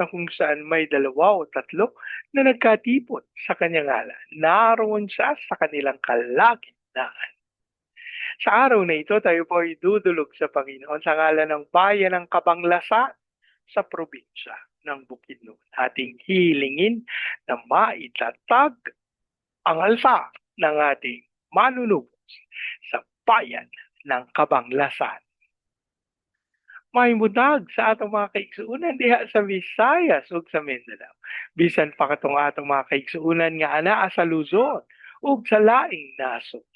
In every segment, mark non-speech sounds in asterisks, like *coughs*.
na kung saan may dalawa o tatlo na nagkatipon sa kanyang ngalan. Naroon siya sa kanilang kalagitnaan. Sa araw na ito, tayo po ay dudulog sa Panginoon sa ngalan ng bayan ng Kabanglasan sa probinsya ng Bukidnon. Ating hilingin na maitatag ang alsa ng ating manunubos sa bayan ng Kabanglasan. May sa atong mga kaigsuunan diha sa Visayas ug sa Mindanao. Bisan pa katong atong mga kaigsuunan nga anaa sa Luzon ug sa laing nasod.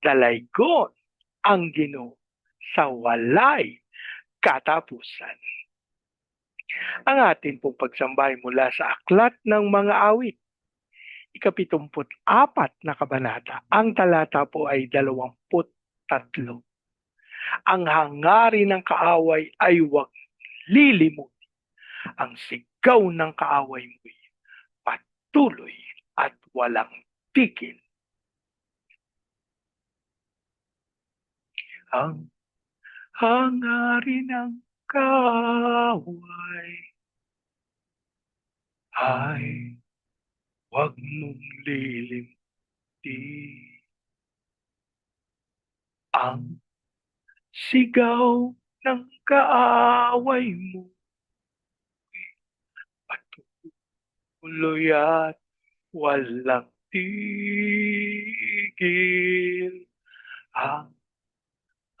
Dalaygon ang Ginoo sa walay katapusan. Ang atin pong pagsambay mula sa aklat ng mga awit ikapitumput apat na kabanata. Ang talata po ay dalawamput tatlo. Ang hangarin ng kaaway ay huwag lilimutin. Ang sigaw ng kaaway mo'y patuloy at walang tigil. Ang hangarin ng kaaway ay Huwag mong lilimti ang sigaw ng kaaway mo. Patuloy at walang tigil ang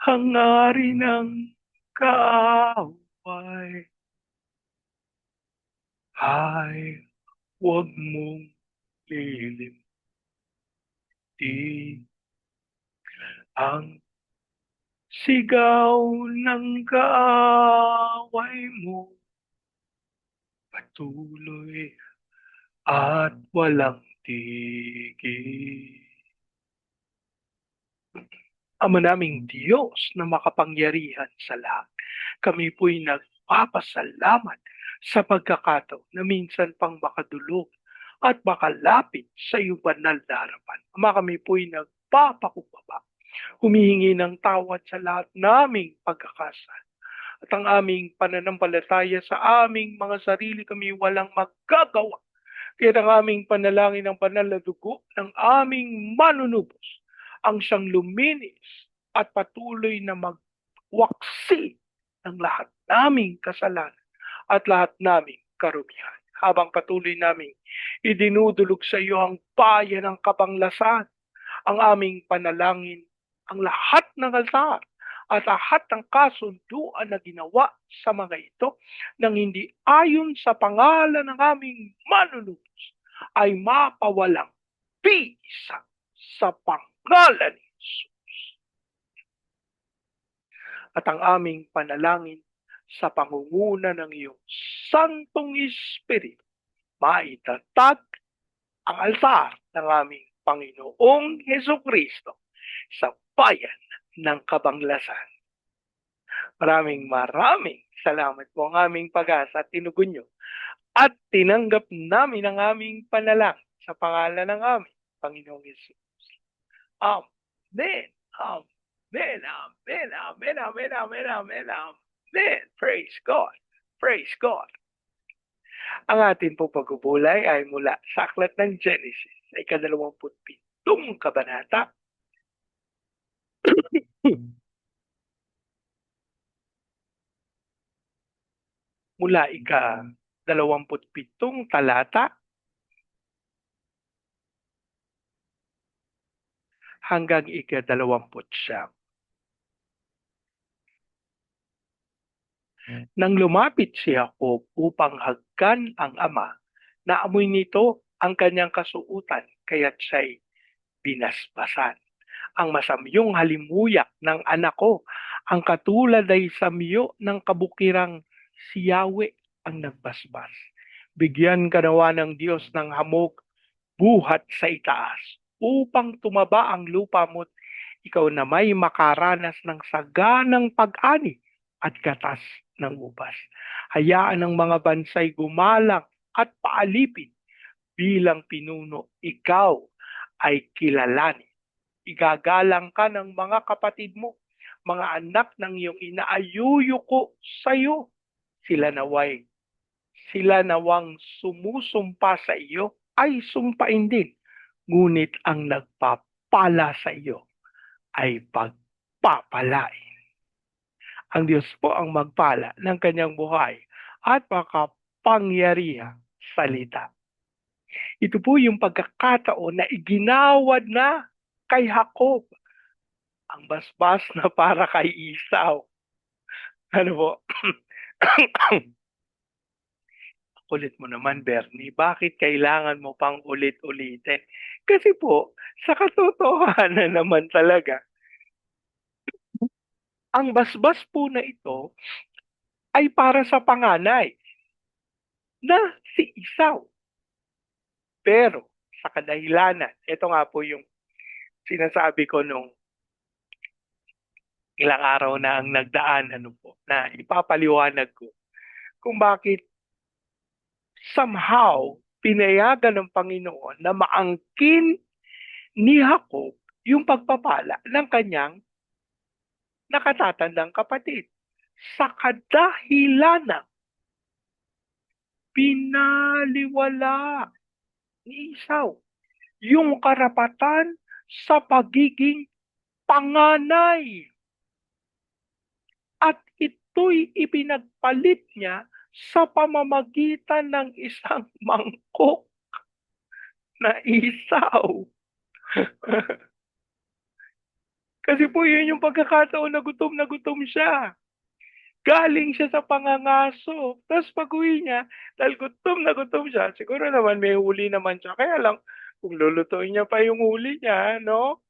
hangarin ng kaaway ay huwag mong lilim. Di ang sigaw ng kaaway mo patuloy at walang tigil. Ama naming Diyos na makapangyarihan sa lahat, kami po'y nagpapasalamat sa pagkakataon na minsan pang makadulog at makalapit sa iyong banal na harapan. Ama kami po'y nagpapakumbaba, humihingi ng tawad sa lahat naming pagkakasal. At ang aming pananampalataya sa aming mga sarili kami walang magagawa. Kaya ang aming panalangin ng banal na dugo ng aming manunubos ang siyang luminis at patuloy na magwaksi ng lahat naming kasalanan at lahat naming karumihan habang patuloy naming idinudulog sa iyo ang bayan ng kapanglasan, ang aming panalangin, ang lahat ng altar at lahat ng kasunduan na ginawa sa mga ito nang hindi ayon sa pangalan ng aming manunubos ay mapawalang pisa sa pangalan ni Jesus. At ang aming panalangin sa pangunguna ng iyong Santong Espiritu, maitatag ang altar ng aming Panginoong Heso Kristo sa bayan ng Kabanglasan. Maraming maraming salamat po ang aming pag-asa at tinugon nyo at tinanggap namin ang aming panalang sa pangalan ng aming Panginoong Yesus. Amen. Amen. Amen. Amen. Amen. Amen. Amen. Amen. Praise God. Praise God. Ang atin pong pagpupulay ay mula sa aklat ng Genesis sa ikadalawamput pitong kabanata. Mula ika dalawamput pitong talata hanggang ika dalawamput siyam. Nang lumapit si Jacob upang hagkan ang ama, naamoy nito ang kanyang kasuutan, kaya't siya'y binasbasan. Ang masamyong halimuyak ng anak ko, ang katulad ay samyo ng kabukirang si Yahweh ang nagbasbas. Bigyan ka nawa ng Diyos ng hamog buhat sa itaas upang tumaba ang lupa mo't ikaw na may makaranas ng saganang pag-ani at gatas ng ubas. Hayaan ng mga bansay gumalang at paalipin bilang pinuno. Ikaw ay kilalanin. Igagalang ka ng mga kapatid mo, mga anak ng iyong inaayuyuko sa iyo. Sila naway, sila nawang sumusumpa sa iyo ay sumpain din. Ngunit ang nagpapala sa iyo ay pagpapalain. Ang Diyos po ang magpala ng kanyang buhay at makapangyarihang salita. Ito po yung pagkakataon na iginawad na kay Jacob. Ang basbas na para kay Isaw. Ano po? *clears throat* *coughs* Kulit mo naman, Bernie. Bakit kailangan mo pang ulit-ulitin? Kasi po, sa katotohanan *laughs* naman talaga, ang basbas po na ito ay para sa panganay na si Isaw. Pero sa kadahilanan, ito nga po yung sinasabi ko nung ilang araw na ang nagdaan ano po, na ipapaliwanag ko kung bakit somehow pinayagan ng Panginoon na maangkin ni Jacob yung pagpapala ng kanyang nakatatandang kapatid. Sa kadahilanan, pinaliwala ni Isaw yung karapatan sa pagiging panganay. Ito'y ipinagpalit niya sa pamamagitan ng isang *laughs* mangkok na isaw. *laughs* Kasi po yun yung pagkakataon na gutom na gutom siya. Galing siya sa pangangaso. Tapos pag uwi niya, dahil gutom na gutom siya, siguro naman may huli naman siya. Kaya lang, kung lulutuin niya pa yung huli niya, no?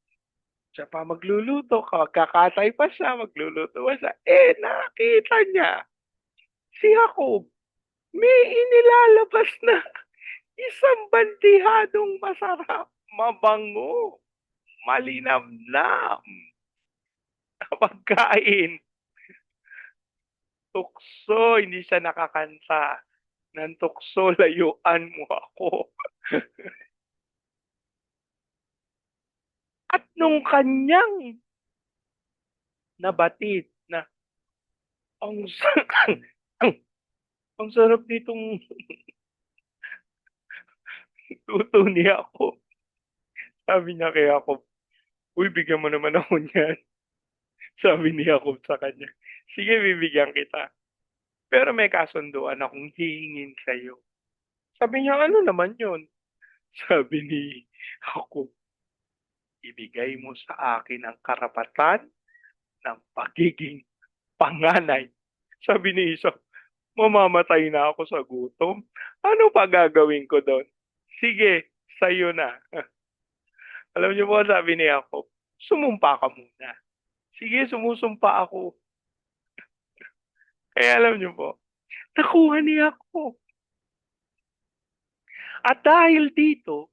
Siya pa magluluto, kakatay pa siya, magluluto pa siya. Eh, nakita niya, si Jacob, may inilalabas na *laughs* isang bandihadong masarap, mabango, malinamnam *laughs* na pagkain. Tukso, hindi siya nakakanta. Ng tukso, layuan mo ako. *laughs* At nung kanyang nabatid na ang ang, ang sarap nitong *laughs* tuto ni ako. Sabi niya kay ako, uy, bigyan mo naman ako niyan. Sabi ni Jacob sa kanya, sige, bibigyan kita. Pero may kasunduan akong hihingin sa'yo. Sabi niya, ano naman yun? Sabi ni Jacob, ibigay mo sa akin ang karapatan ng pagiging panganay. Sabi ni Isa, mamamatay na ako sa gutom. Ano pa gagawin ko doon? Sige, sa'yo na. *laughs* Alam niyo po, sabi ni Jacob, sumumpa ka muna. Sige, sumusumpa ako. *laughs* Kaya alam niyo po, nakuha ni Jacob. At dahil dito,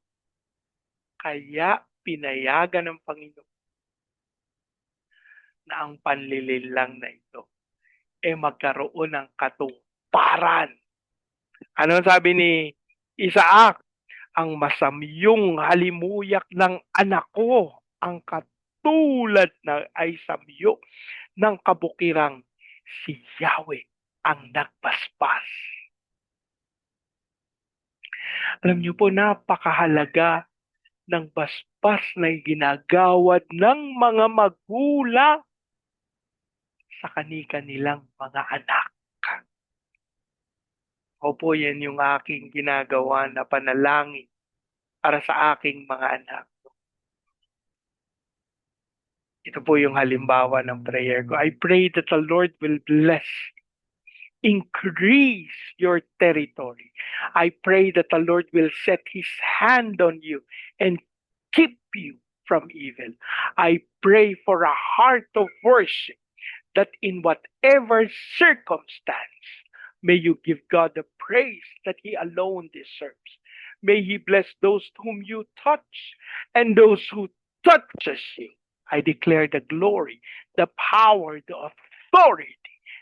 kaya pinayagan ng Panginoon na ang panlililang na ito eh magkaroon ng katuparan. Ano sabi ni Isaac? Ang masamyong halimuyak ng anak ko, ang katulad na ay samyo ng kabukirang si Yahweh ang nagpaspas. Alam niyo po, napakahalaga ng baspas na ginagawad ng mga magulang sa kanika nilang mga anak. Opo, yan yung aking ginagawa na panalangin para sa aking mga anak. Ito po yung halimbawa ng prayer ko. I pray that the Lord will bless increase your territory. I pray that the Lord will set his hand on you and keep you from evil. I pray for a heart of worship that in whatever circumstance, May you give God the praise that He alone deserves. May He bless those whom you touch and those who touches you. I declare the glory, the power, the authority,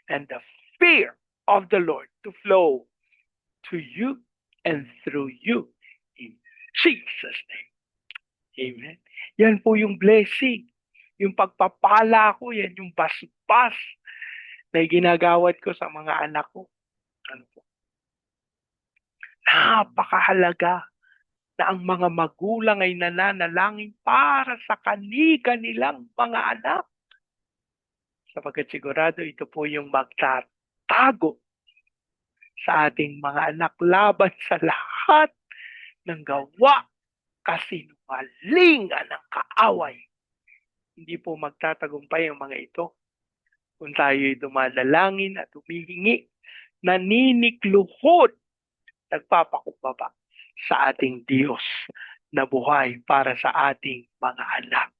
and the fear of the Lord to flow to you and through you in Jesus' name. Amen. Yan po yung blessing. Yung pagpapala ko, yan yung basbas na ginagawad ko sa mga anak ko. Ano po? Napakahalaga na ang mga magulang ay nananalangin para sa kani-kanilang mga anak. Sapagkat sigurado ito po yung magtatago sa ating mga anak laban sa lahat ng gawa kasinungalingan ng kaaway. Hindi po magtatagumpay ang mga ito kung tayo'y dumadalangin at humihingi, naninikluhod, nagpapakumbaba sa ating Diyos na buhay para sa ating mga anak.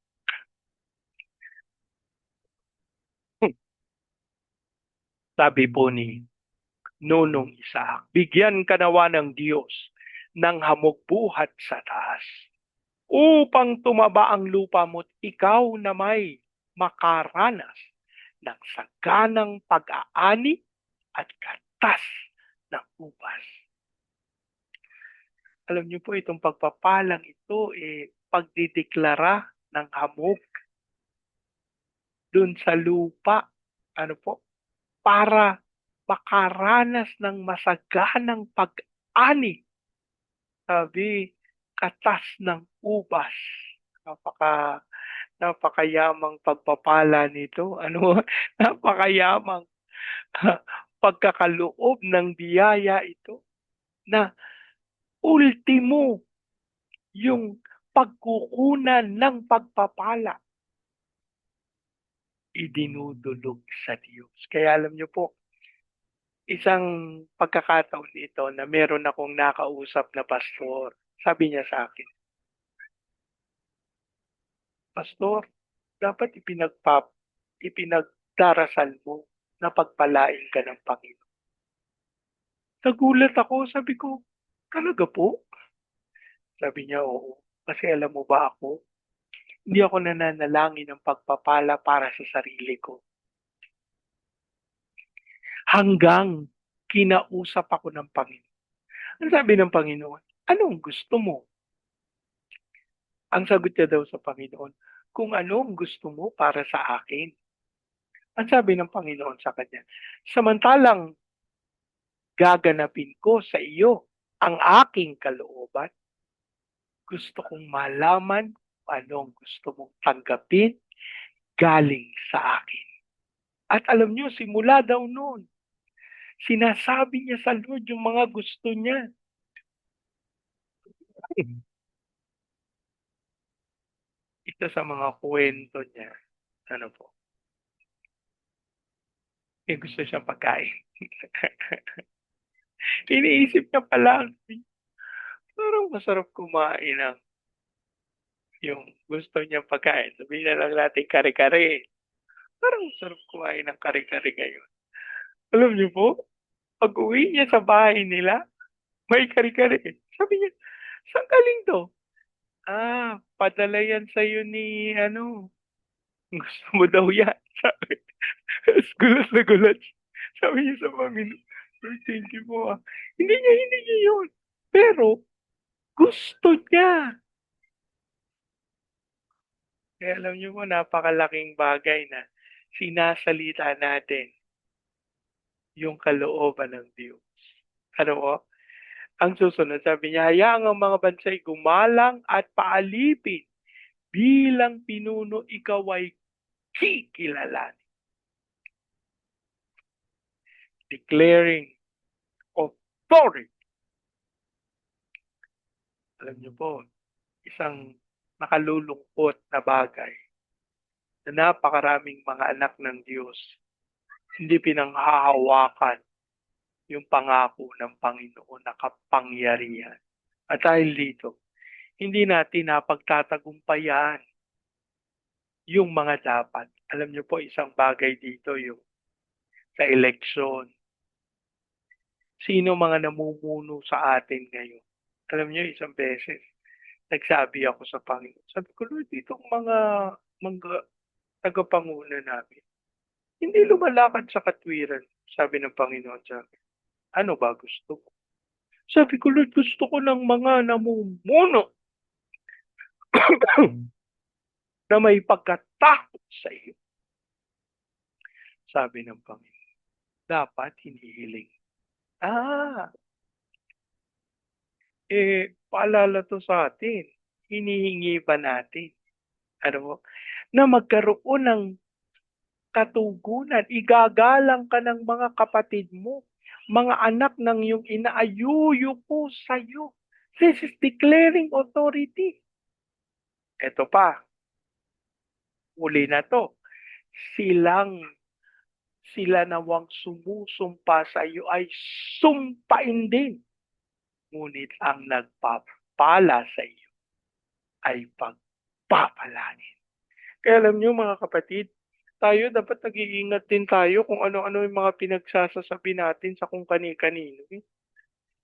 Sabi po ni Nunong Isaac, bigyan ka nawa ng Diyos ng hamog buhat sa taas upang tumaba ang lupa mo't ikaw na may makaranas ng saganang pag-aani at katas ng ubas. Alam niyo po itong pagpapalang ito eh pagdideklara ng hamog dun sa lupa. Ano po? Para makaranas ng masaganang pag-ani. Sabi, katas ng ubas. Napaka napakayamang pagpapala nito. *laughs* Ano? Napakayamang *laughs* pagkakaloob ng biyaya ito na ultimo yung pagkukunan ng pagpapala idinudulog sa Diyos. Kaya alam niyo po, isang pagkakataon ito na meron akong nakausap na pastor. Sabi niya sa akin, Pastor, dapat ipinagpap, ipinagdarasal mo na pagpalain ka ng Panginoon. Nagulat ako, sabi ko, talaga po? Sabi niya, oo. Kasi alam mo ba ako, hindi ako nananalangin ng pagpapala para sa sarili ko. Hanggang kinausap ako ng Panginoon. Ang sabi ng Panginoon, anong gusto mo? Ang sagot niya daw sa Panginoon, kung anong gusto mo para sa akin. Ang sabi ng Panginoon sa kanya, samantalang gaganapin ko sa iyo ang aking kalooban, gusto kong malaman anong gusto mong tanggapin galing sa akin. At alam niyo, simula daw noon, sinasabi niya sa Lord yung mga gusto niya. Isa sa mga kwento niya, ano po, may gusto siyang pagkain. *laughs* Iniisip niya pala, parang masarap kumain ng yung gusto niya pagkain. Sabihin na lang natin kare-kare. Parang masarap kumain ng kare-kare ngayon. Alam niyo po, pag uwi niya sa bahay nila, may kare-kare. Sabi niya, saan galing to? Ah, padala yan sa'yo ni, ano, gusto mo daw yan. *laughs* Sabi, gulat na gulat. Sabi niya sa Panginoon, Lord, thank you po ah. Hindi niya, hindi niya yun. Pero, gusto niya. Kaya alam niyo po, napakalaking bagay na sinasalita natin yung kalooban ng Diyos. Ano po? Ang susunod, sabi niya, hayaang ang mga bansay gumalang at paalipin. Bilang pinuno, ikaw ay kikilalanin. Declaring authority. Alam niyo po, isang nakalulungkot na bagay na napakaraming mga anak ng Diyos hindi pinanghahawakan yung pangako ng Panginoon na kapangyarihan. At dahil dito, hindi natin napagtatagumpayan yung mga dapat. Alam niyo po, isang bagay dito yung sa eleksyon. sino mga namumuno sa atin ngayon. Alam niyo, isang beses, nagsabi ako sa Panginoon. Sabi ko, Lord, itong mga, mga tagapanguna namin, hindi lumalakad sa katwiran. Sabi ng Panginoon sa akin, ano ba gusto ko? Sabi ko, Lord, gusto ko ng mga namumuno *coughs* na may pagkatakot sa iyo. Sabi ng Panginoon, dapat hinihiling. Ah, eh, paalala to sa atin. Hinihingi ba natin? Ano mo? Na magkaroon ng katugunan. Igagalang ka ng mga kapatid mo. Mga anak ng iyong inaayuyo po sa iyo. This is declaring authority. Ito pa. Uli na to. Silang sila nawang sumusumpa sa iyo ay sumpain din. Ngunit ang nagpapala sa iyo ay pagpapalangin. Kaya alam niyo mga kapatid, tayo dapat nag-iingat din tayo kung ano-ano yung mga pinagsasasabi natin sa kung kani-kanino. Eh.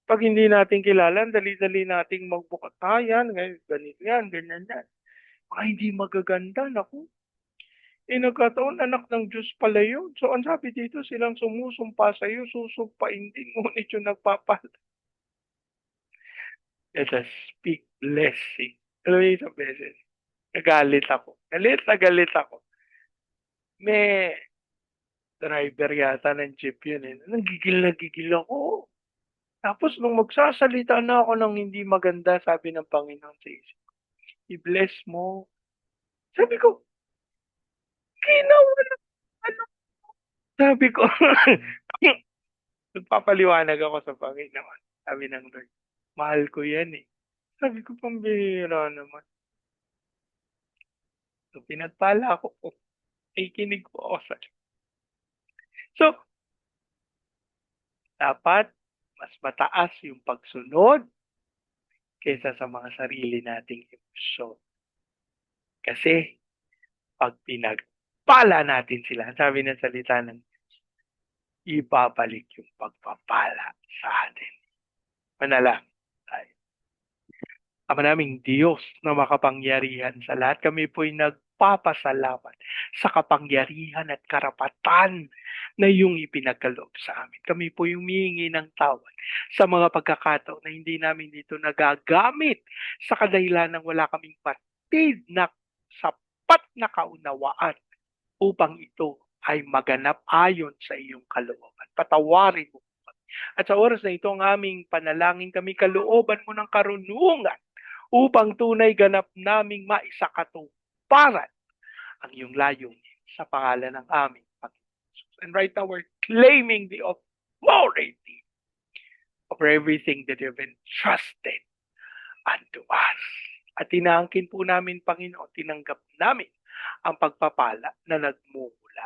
Pag hindi natin kilala, dali-dali nating magbukat. Ah, yan, ganito yan, ganyan yan. Mga hindi magaganda, naku. Eh, nagkataon, anak ng Diyos pala yun. So, ang sabi dito, silang sumusumpa sa iyo, susumpain din, ngunit yung nagpapala. Let us speak blessing. Alam niyo isang beses, nagalit ako. Galit na galit ako. May driver yata ng jeep yun eh. Nagigil na gigil ako. Tapos nung magsasalita na ako ng hindi maganda, sabi ng Panginoon sa isip, i-bless mo. Sabi ko, ginawa na, ano? Sabi ko, *laughs* nagpapaliwanag ako sa Panginoon. Sabi ng Lord, mahal ko yan eh. Sabi ko, pambihira naman. So, pinagpala ako po. Ay kinig po ako sa *laughs* So, dapat mas mataas yung pagsunod kaysa sa mga sarili nating emosyon. Kasi, pag pinagpala natin sila, sabi ng salita ng ibabalik yung pagpapala sa atin. Manalangin. Ama naming Diyos na makapangyarihan sa lahat, kami po'y nagpapasalamat sa kapangyarihan at karapatan na iyong ipinagkaloob sa amin. Kami po yung humihingi ng tawad sa mga pagkakataon na hindi namin dito nagagamit sa kadahilan ng wala kaming patid na sapat na kaunawaan upang ito ay maganap ayon sa iyong kalooban. Patawarin mo at sa oras na ito ang aming panalangin kami kalooban mo ng karunungan upang tunay ganap naming maisakatuparan ang iyong layong sa pangalan ng aming Panginoon. And right now we're claiming the authority over everything that you've entrusted unto us. At tinaangkin po namin, Panginoon, tinanggap namin ang pagpapala na nagmumula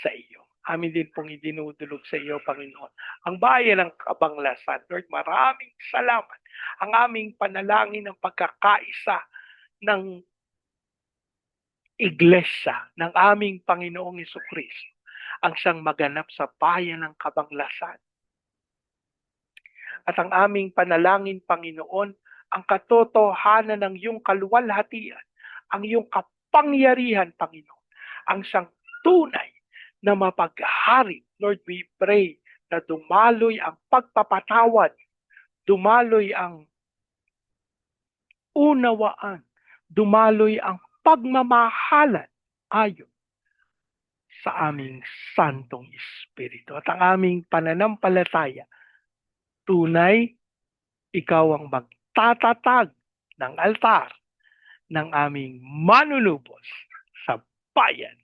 sa iyo. Amin din pong idinudulog sa iyo, Panginoon. Ang bayan ng kabanglasan. Lord, maraming salamat. Ang aming panalangin ng pagkakaisa ng iglesia ng aming Panginoong Iso Kristo ang siyang maganap sa bayan ng kabanglasan. At ang aming panalangin, Panginoon, ang katotohanan ng iyong kaluwalhatian, ang iyong kapangyarihan, Panginoon, ang siyang tunay na mapaghari. Lord, we pray na dumaloy ang pagpapatawad, dumaloy ang unawaan, dumaloy ang pagmamahalan ayon sa aming Santong Espiritu. At ang aming pananampalataya, tunay, ikaw ang magtatatag ng altar ng aming manunubos sa bayan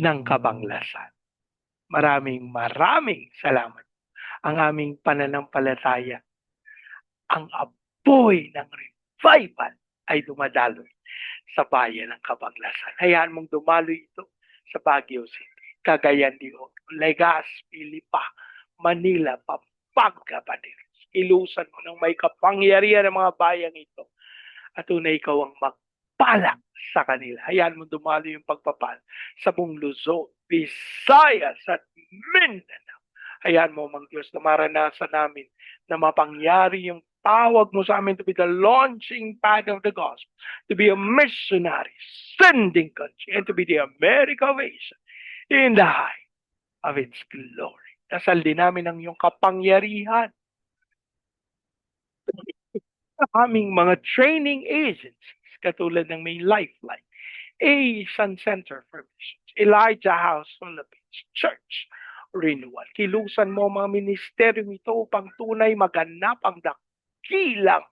ng kabanglasan. Maraming maraming salamat. Ang aming pananampalataya, ang apoy ng revival ay dumadaloy sa bayan ng Kabanglasan. Hayaan mong dumaloy ito sa Baguio City, Cagayan de Oro, Legazpi, Lipa, Manila, Pampanga, Banilos. Ilusan mo ng may kapangyarihan ng mga bayang ito at tunay ikaw ang magpala sa kanila. Hayaan mo dumalo yung pagpapala sa buong Luzon, Visayas at Mindanao. Hayaan mo, Mang Diyos, na maranasan namin na mapangyari yung tawag mo sa amin to be the launching pad of the gospel, to be a missionary, sending country, and to be the America of Asia in the high of its glory. Dasal din namin ang iyong kapangyarihan aming mga training agencies katulad ng may Lifeline, Asian Center for Missions, Elijah House Philippines, Church, Renewal. Kilusan mo mga ministeryong ito upang tunay maganap ang dakilang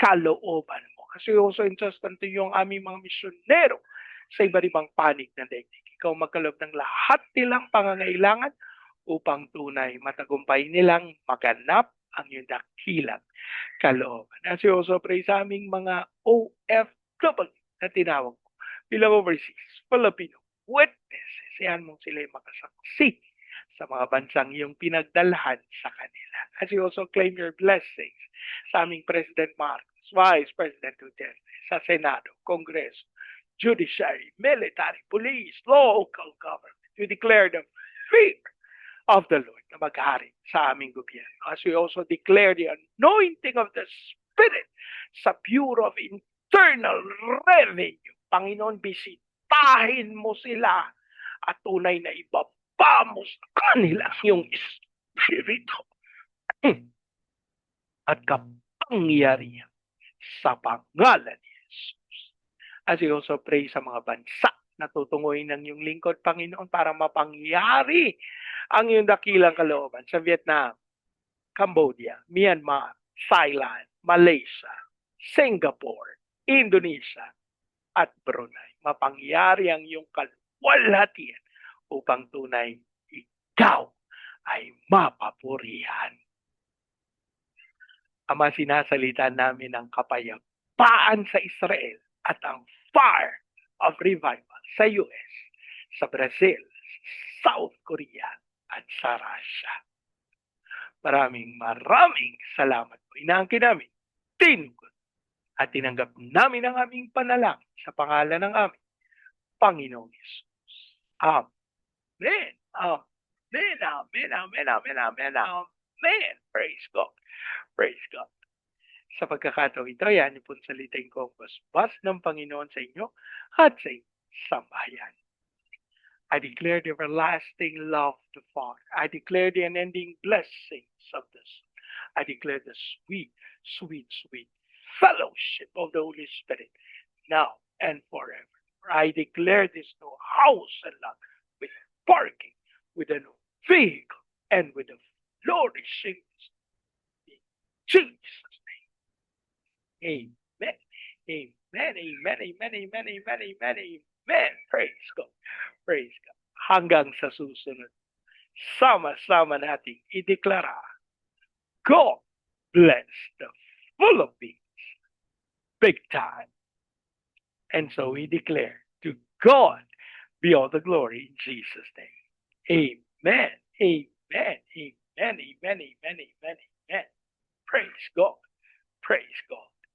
kalooban mo. Kasi also to yung aming mga misyonero sa iba't ibang panig na daigdig. Ikaw magkaloob ng lahat nilang pangangailangan upang tunay matagumpay nilang maganap ang iyong dakilang kalooban. As we also pray sa aming mga OFW na tinawag ko bilang overseas, Filipino witnesses. Yan mong sila makasaksi sa mga bansang iyong pinagdalhan sa kanila. As you also claim your blessings sa aming President Marcos, Vice President Duterte, sa Senado, Kongreso, Judiciary, Military, Police, Local Government. We declare the fear of the Lord na maghari sa aming gobyerno. As we also declare the anointing of the Spirit sa Bureau of Internal Revenue. Panginoon, bisitahin mo sila at tunay na ibaba mo sa kanila yung Espiritu at kapangyarihan sa pangalan ni Jesus. As we also pray sa mga bansa na tutunguhin ng iyong lingkod, Panginoon, para mapangyari ang iyong dakilang kalooban sa Vietnam, Cambodia, Myanmar, Thailand, Malaysia, Singapore, Indonesia, at Brunei. Mapangyari ang iyong kalwalhatian upang tunay ikaw ay mapapurihan. Ama, sinasalita namin ang kapayapaan sa Israel at ang fire of revival sa US, sa Brazil, South Korea, at sa Russia. Maraming maraming salamat po. Inaangkin namin, tinugod, at tinanggap namin ang aming panalangin sa pangalan ng aming Panginoong Yesus. Amen. Amen. Amen. Amen. Amen. Amen. Amen. Praise God. Praise God. Sa pagkakataong ito, yan pong salitain ko bas ng Panginoon sa inyo at sa sambayan. I declare the everlasting love of the Father. I declare the unending blessings of the Son. I declare the sweet, sweet, sweet fellowship of the Holy Spirit now and forever. I declare this new house and lot Amen. many, many, many, Amen. Amen. Praise God. Praise God. Hanggang sa susunod, sama-sama nating ideklara, God bless the Philippines big time. And so we declare to God be all the glory in Jesus' name. Amen.